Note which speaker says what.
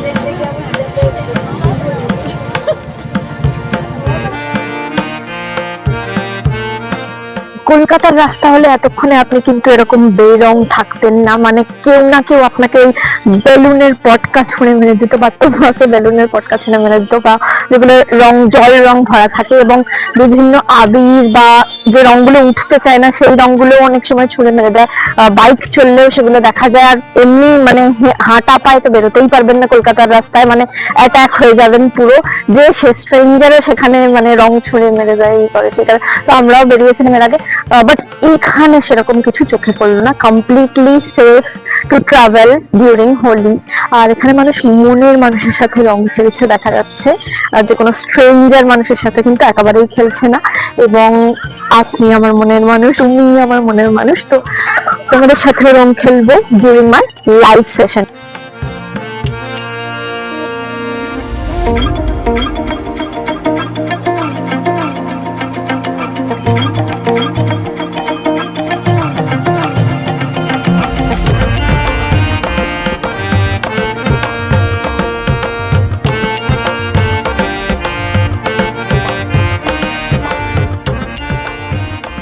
Speaker 1: grande. কলকাতার রাস্তা হলে এতক্ষণে আপনি কিন্তু এরকম বেরং থাকতেন না। মানে কেউ না কেউ আপনাকে ওই বেলুনের পটকা ছুঁড়ে মেরে দিত বা তোমাকে বেলুনের পটকা ছুঁড়ে মেরে দিত বা যেগুলো রং, জল রং ভরা থাকে এবং বিভিন্ন আবির বা যে রংগুলো উঠতে চায় না, সেই রংগুলো অনেক সময় ছুঁড়ে মেরে দেয়। বাইক চললেও সেগুলো দেখা যায় আর এমনি মানে হাঁটা পায়ে তো বেরোতেই পারবেন না কলকাতার রাস্তায়। মানে অ্যাটাক হয়ে যাবেন পুরো। যে সে স্ট্রেঞ্জারও সেখানে মানে রং ছুঁড়ে মেরে দেয় এই করে সেটা তো আমরাও বেরিয়েছিলাম এর আগে। Uh, বাট এখানে সেরকম কিছু চোখে পড়ল না। Completely safe to travel during Holi আর এখানে মানুষ মনের মানুষের সাথে রং খেলছে দেখা যাচ্ছে। আর যে কোনো স্ট্রেঞ্জার মানুষের সাথে কিন্তু একেবারেই খেলছে না। এবং আপনি আমার মনের মানুষ, উনি আমার মনের মানুষ। তো তোমাদের সাথে রং খেলব ডিউরিং মাই লাইভ সেশন